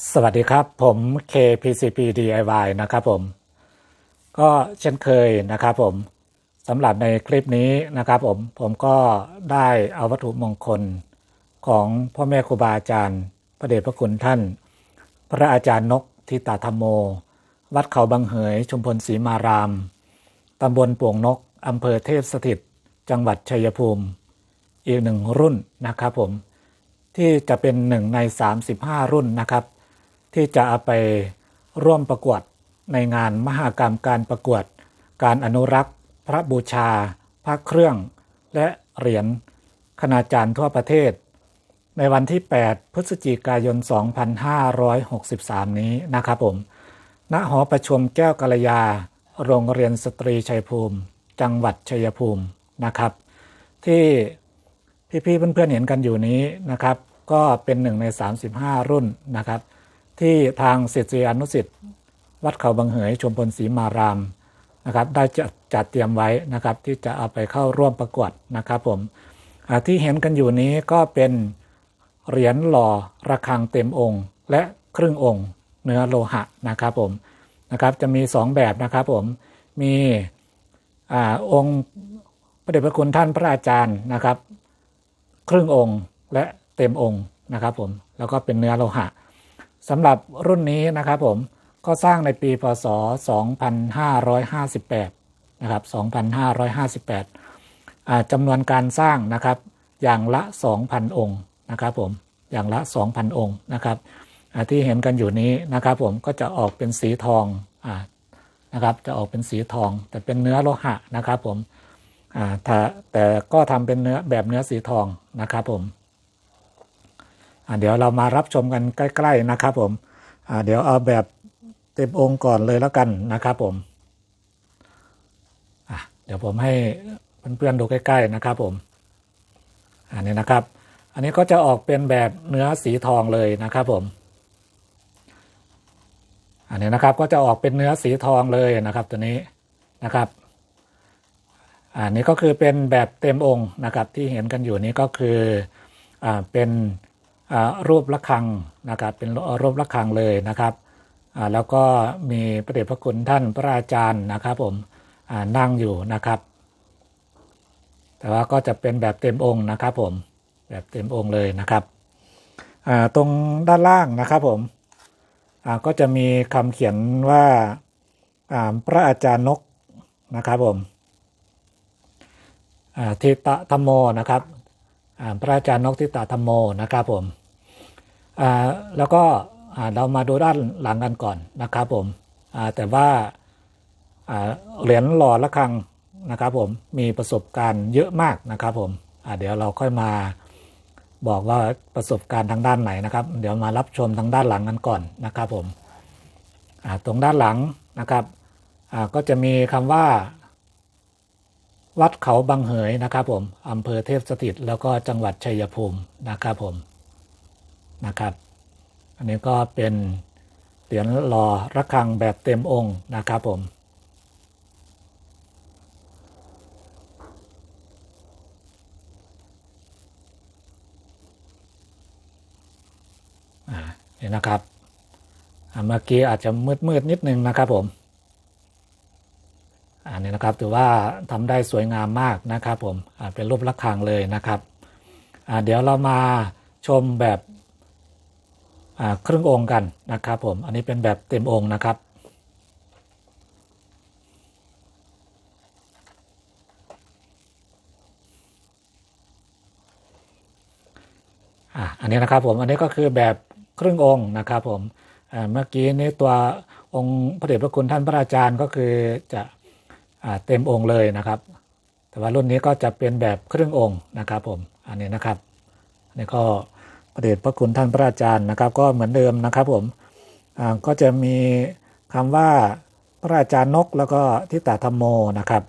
สวัสดีครับ ผม KPCP DIY นะครับผม ก็เช่นเคยนะครับผมสำหรับในคลิปนี้นะครับผมผมก็ได้เอาวัตถุมงคลของพ่อแม่ครูบาอาจารย์ พระเดชพระคุณท่าน พระอาจารย์นกทิตาธรรมโม วัดเขาบางเหยชุมพลศรีมารามตำบลป่วงนกอำเภอเทพสถิต จังหวัดชัยภูมิ อีกหนึ่งรุ่นนะครับผม ที่จะเป็นหนึ่งใน 35 รุ่นนะครับ ที่จะเอาไปร่วมประกวดในงานมหากรรมการประกวด การอนุรักษ์ พระบูชา พระเครื่อง และเหรียญคณาจารย์ทั่วประเทศ ในวันที่ 8 พฤศจิกายน 2563 นี้นะครับผม ณ หอประชุมแก้วกัลยา โรงเรียนสตรีชัยภูมิ จังหวัดชัยภูมินะครับ ที่พี่ๆเพื่อนๆเห็นกันอยู่นี้นะครับ ก็เป็นหนึ่งใน 35 รุ่นนะครับ ที่ทางศิษยานุศิษย์วัดเขาบางเหยชุมพลศรีมารามนะครับได้จัดจัดเตรียมไว้นะครับ ที่จะเอาไปเข้าร่วมประกวดนะครับผมที่เห็นกันอยู่นี้ก็เป็นเหรียญหล่อระฆังเต็มองค์ และครึ่งองค์เนื้อโลหะนะครับผมนะครับจะมี 2 แบบนะครับผมมีอองค์พระเดชพระคุณท่านพระอาจารย์นะครับ ครึ่งองค์และเต็มองค์นะครับผมแล้วก็เป็นเนื้อโลหะ สำหรับรุ่นนี้นะครับผมก็สร้างในปีพศ 2558 นะครับ 2558อ่าจำนวนการสร้างนะครับอย่างละ 2,000 องค์นะครับผมอย่างละ 2,000 องค์นะครับที่เห็นกันอยู่นี้นะครับผมก็จะออกเป็นสีทองอ่านะครับจะออกเป็นสีทอง แต่เป็นเนื้อโลหะนะครับผมแต่ก็ทำเป็นเนื้อแบบเนื้อสีทองนะครับผม เดี๋ยวเรามารับชมกันใกล้ๆนะครับผมเดี๋ยวเอาแบบเต็มองค์ก่อนเลยแล้วกันนะครับผมเดี๋ยวผมให้เพื่อนๆดูใกล้ๆนะครับผมอันนี้นะครับ อันนี้ก็จะออกเป็นแบบเนื้อสีทองเลยนะครับผม อันนี้นะครับก็จะออกเป็นเนื้อสีทองเลยนะครับตัวนี้นะครับ อันนี้ก็คือเป็นแบบเต็มองค์นะครับที่เห็นกันอยู่นี้ก็คืออ่าเป็น รูประฆังนะครับเป็นรูประฆังเลยนะครับแล้วก็มีพระเดชพระคุณท่านพระอาจารย์นะครับผมนั่งอยู่นะครับ แต่ว่าก็จะเป็นแบบเต็มองค์นะครับผมแบบเต็มองค์เลยนะครับตรงด้านล่างนะครับผมก็จะมีคำเขียนว่าพระอาจารย์นกนะครับผมทิตะธรรมโมนะครับพระอาจารย์นกทิตะธรรมโมนะครับผม แล้วก็เรามาดูด้านหลังกันก่อนนะครับผมแต่ว่าเหรียญหล่อระฆังนะครับผมมีประสบการณ์เยอะมากนะครับผมเดี๋ยวเราค่อยมาบอกว่าประสบการณ์ทางด้านไหนนะครับ เดี๋ยวมารับชมทางด้านหลังกันก่อนนะครับผมตรงด้านหลังนะครับก็จะมีคำว่า วัดเขาบางเหยนะครับผมอำเภอเทพสถิตแล้วก็จังหวัดชัยภูมินะครับผม นะครับ อันนี้ก็เป็นเหรียญหล่อระฆังแบบเต็มองค์นะครับผมอ่านี่นะครับอ่าเมื่อกี้อาจจะมืดมืดนิดนึงนะครับผมอันนี้นะครับถือว่าทำได้สวยงามมากนะครับผมอ่าเป็นรูประฆังเลยนะครับอ่าเดี๋ยวเรามาชมแบบ ครึ่งองค์กันนะครับผม อันนี้เป็นแบบเต็มองค์นะครับ อันนี้นะครับผม อันนี้ก็คือแบบครึ่งองค์นะครับผม เมื่อกี้นี้ตัวองค์พระเดชพระคุณท่านพระอาจารย์ก็คือจะอเต็มองค์เลยนะครับ แต่ว่ารุ่นนี้ก็จะเป็นแบบครึ่งองค์นะครับผม อันนี้นะครับอันนี้ก็ เดชพระคุณท่านพระอาจารย์นะครับ ก็เหมือนเดิมนะครับผมก็จะมีคำว่าพระอาจารย์นกแล้วก็ทิตาธรรมโมนะครับ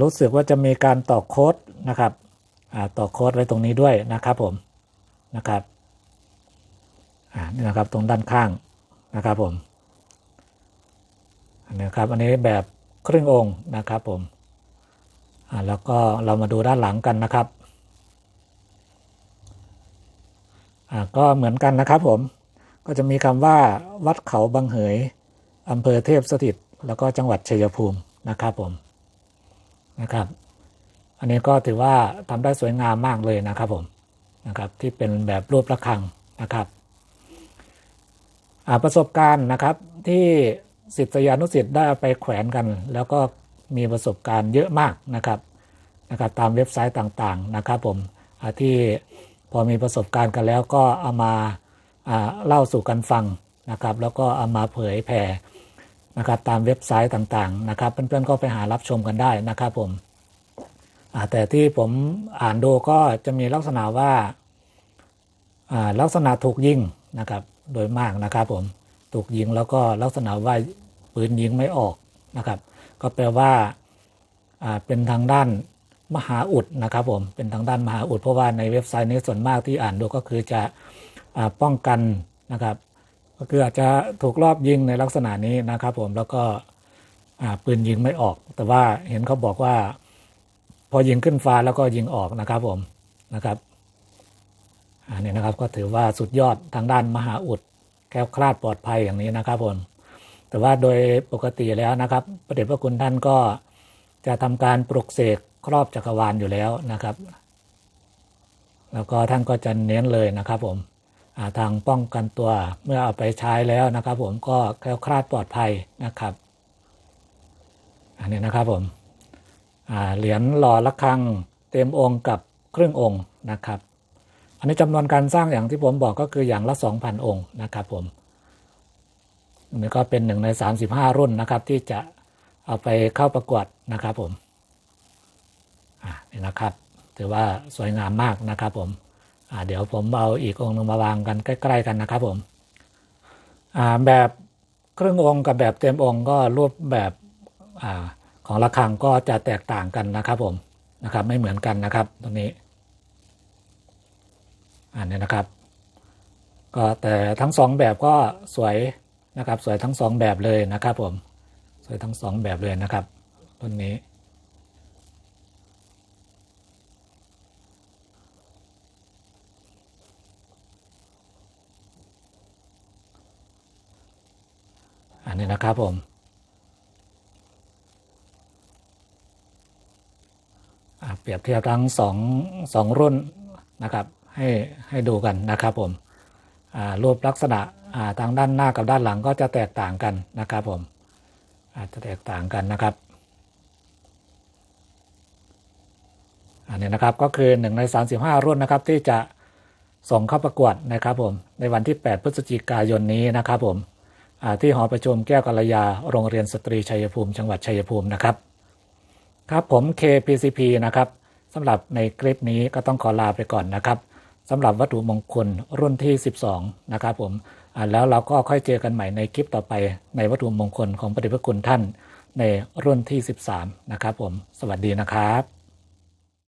รู้สึกว่าจะมีการต่อโค้ดนะครับต่อโค้ดไว้ตรงนี้ด้วยนะครับผมนะครับนี่นะครับตรงด้านข้างนะครับผมอันนี้ครับอันนี้แบบครึ่งองค์นะครับผมแล้วก็เรามาดูด้านหลังกันนะครับอ่า ก็เหมือนกันนะครับผม ก็จะมีคำว่าวัดเขาบางเหยอำเภอเทพสถิต แล้วก็จังหวัดชัยภูมินะครับผมนะครับ อันนี้ก็ถือว่าทำได้สวยงามมากเลยนะครับผมนะครับที่เป็นแบบรูประฆังนะครับประสบการณ์นะครับที่ศิษยานุศิษย์ได้ไปแขวนกัน แล้วก็มีประสบการณ์เยอะมากนะครับนะครับ ตามเว็บไซต์ต่างๆนะครับผมที่ พอมีประสบการณ์กันแล้วก็เอามาเล่าสู่กันฟังนะครับ แล้วก็เอามาเผยแผ่นะครับตามเว็บไซต์ต่างๆนะครับ เพื่อนๆก็ไปหารับชมกันได้นะครับผมแต่ที่ผมอ่านดูก็จะมีลักษณะว่าลักษณะถูกยิงนะครับ โดยมากนะครับผมถูกยิงแล้วก็ลักษณะว่าปืนยิงไม่ออกนะครับ ก็แปลว่าเป็นทางด้าน มหาอุดนะครับผมเป็นทางด้านมหาอุด เพราะว่าในเว็บไซต์นี้ส่วนมากที่อ่านดูก็คือจะอป้องกันนะครับ ก็คืออาจจะถูกรอบยิงในลักษณะนี้นะครับ ผมแล้วก็ปืนยิงไม่ออก แต่ว่าเห็นเขาบอกว่า พอยิงขึ้นฟ้าแล้วก็ยิงออกนะครับผมนะครับอันนี้นะครับก็ถือว่าสุดยอดทางด้านมหาอุดแคล้วคลาดปลอดภัยอย่างนี้นะครับผมแต่ว่าโดยปกติแล้วนะครับพระเดชพระคุณท่านก็จะทำการปลุกเสก ครอบจักรวาลอยู่แล้วนะครับ แล้วก็ท่านก็จะเน้นเลยนะครับผมาทางป้องกันตัวเมื่อเอาไปใช้แล้วนะครับ ผมก็แคล้วคลาดปลอดภัยนะครับ อันนี้นะครับผมเหรียญหล่อระฆังเต็มองค์กับครึ่งองค์นะครับ อันนี้จำนวนการสร้างอย่างที่ผมบอกก็คืออย่างละ 2,000 องค์นะครับผมนนี้ก็เป็นหนึ่งใน 35 รุ่นนะครับที่จะเอาไปเข้าประกวดนะครับผม นี่นะครับ ถือว่าสวยงามมากนะครับผมอ่าเดี๋ยวผมเอาอีกองค์หนึงมาวางกันใกล้ ๆ กันนะครับผมอ่าแบบครึ่งองค์กับแบบเต็มองค์ก็รูปแบบอ่าของระฆังก็จะแตกต่างกันนะครับผมนะครับ ไม่เหมือนกันนะครับตรงนี้อันนี้นะครับ ก็แต่ทั้งสองแบบก็สวยนะครับ สวยทั้งสองแบบเลยนะครับผมสวยทั้งสองแบบเลยนะครับต้นนี้ อั นะครับผม เปรียบเทียบทั้งสองสองรุ่นนะครับ ให้ให้ดูกันนะครับผมรูปลักษณะาทางด้านหน้ากับด้านหลังก็จะแตกต่างกันนะครับผมอาจจะแตกต่างกันนะครับ อันนี้นะครับก็คือหนึ่งใน 35 รุ่นนะครับที่จะส่งเข้าประกวดนะครับผมในวันที่ 8 พฤศจิกายนนี้นะครับผม ที่หอประชุมแก้วกัลยา โรงเรียนสตรีชัยภูมิ จังหวัดชัยภูมินะครับ ครับผม KPCP นะครับสำหรับในคลิปนี้ก็ต้องขอลาไปก่อนนะครับสำหรับวัตถุมงคลรุ่นที่ 12 นะครับผมแล้วเราก็ค่อยเจอกันใหม่ในคลิปต่อไป ในวัตถุมงคลของพระเดชพระคุณท่านในรุ่นที่ 13 นะครับผม สวัสดีนะครับ